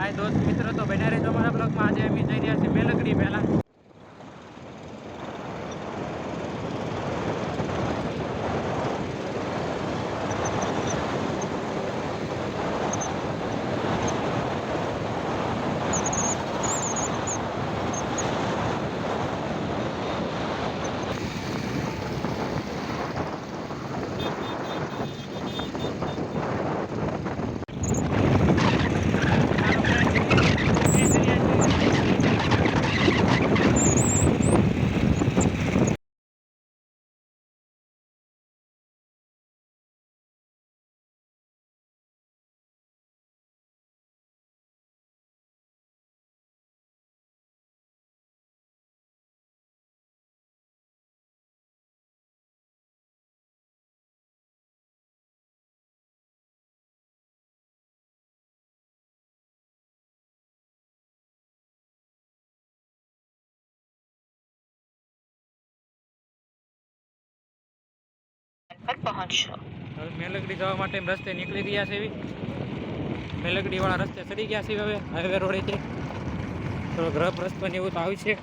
હાય દોસ્ત, મિત્રો, તો બન્યા રહેજો અમારા બ્લોગમાં. આજે અમે જઈ રહ્યા છીએ મેલકડી પહેલા. પહોંચશો હવે મેલકડી જવા માટે રસ્તે નીકળી રહ્યા છે એવી. મેલકડી વાળા રસ્તે ચડી ગયા છે હવે હાઈવે રોડેથી. થોડો ગ્રહ રસ્તો ને એવું તો આવ્યું છે.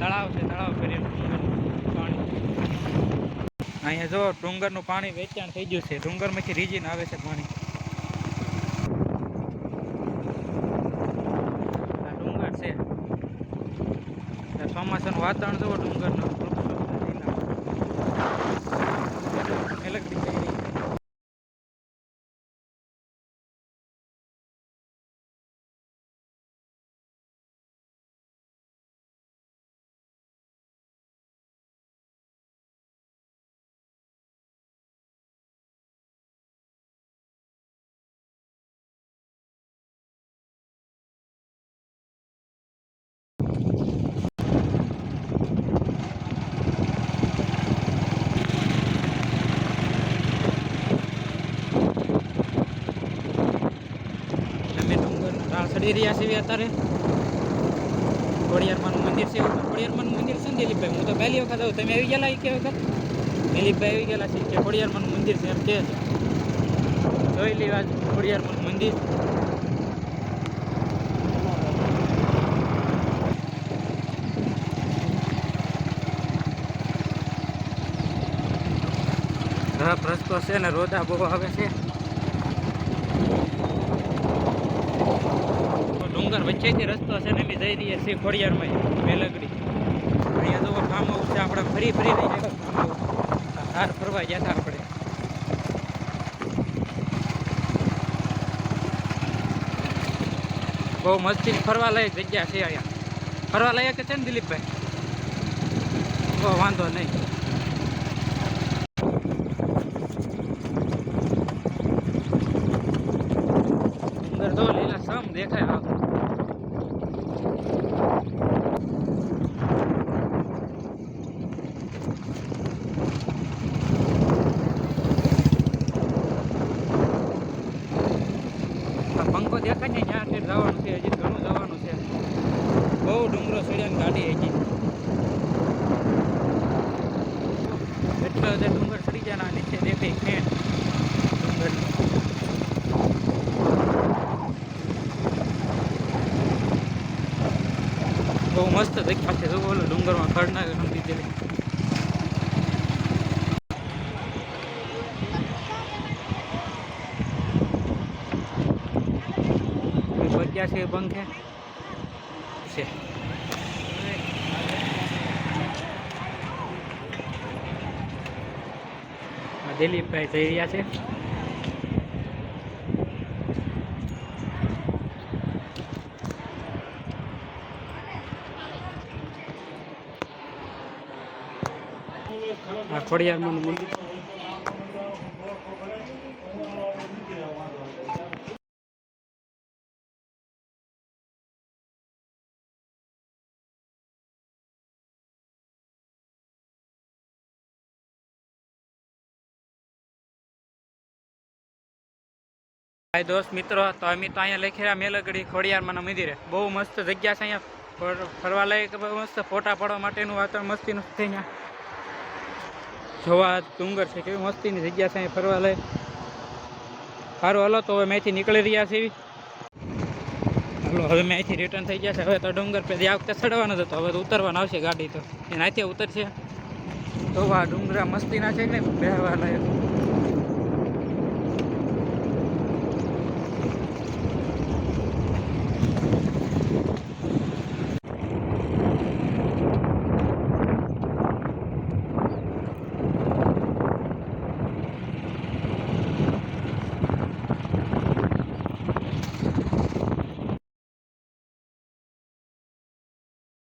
તળાવ છે, તળાવ પાણી અહીંયા જો ડુંગરનું પાણી વેચાણ થઈ ગયું છે. ડુંગરમાંથી રીજીન આવે છે પાણી. આ ડુંગર છે. ચોમાસાનું વાતાવરણ, જુઓ ડુંગરનું વૃક્ષો બધા લીલા. અલગ દેખાઈ રહી છે. અમે ડુંગર ઢાળ ચડી રહ્યા છીએ અત્યારે. ખોડિયારમાંનું મંદિર છે ખોડિયારમાંનું મંદિર છે ને, દિલીપભાઈ? હું તો પહેલી વખત આવું. તમે આવી ગયેલા કે વખત? દિલીપભાઈ આવી ગયેલા છે કે ખોડિયારમાંનું મંદિર છે એમ કે. જોઈ લેવા ખોડિયારમાંનું મંદિર. રફ રસ્તો છે ને રોદા બહુ આવે છે તો ડુંગર વચ્ચેથી રસ્તો છે ને જઈ રહીએ છીએ ખોડિયારમાં મેલગડી. અહીંયા જો ફાર્મ હાઉસ છે, આપણે ફરી ફરી હાઉસ હાર ફરવા ગયા હતા આપણે. બહુ મસ્તી ફરવા લાયક જગ્યા છે અહીંયા. ફરવા લાયક છે ને દિલીપભાઈ? બહુ વાંધો નહીં. દેખાય આ આ પંખો દેખાય ને ત્યાં આગળ જવાનું છે હજી ઘણું જવાનું છે બહુ ડુંગરો ચડ્યા ગાડી હજી એટલે બધા ડુંગર ચડી જાય નીચે દેખાય ખેડ ડુંગર. બહુ મસ્ત દેખ્યા છે. જો બોલો ડુંગરમાં ખડના દીધેલી કોઈ જગ્યા છે પંખે છે આ દિલીપભાઈ જઈ રહ્યા છે. આ મંદિર ભાઈ દોસ્ત, મિત્રો, તો અમે તો અહીંયા લખી રહ્યા મેલગડી ખોડિયારમાં મંદિરે. બહુ મસ્ત જગ્યા છે અહીંયા. ફર- ફરવા લાયક મસ્ત ફોટા પાડવા માટેનું વાતાવરણ મસ્તીનું છે અહીંયા. જોવા ડુંગર છે, કેવી મસ્તીની જગ્યા છે અહીંયા ફરવા લાયક સારું હલો, તો હવે મેથી નીકળી રહ્યા છે હલો, હવે મેં અહીંથી રિટર્ન થઈ ગયા છે. હવે તો ડુંગર પછી આ વખતે ચડવાનો હતો. હવે તો ઉતરવાનો આવશે ગાડી તો. એનાથી ઉતરશે. તો આ ડુંગરા મસ્તીના છે ને બેહવા લાયક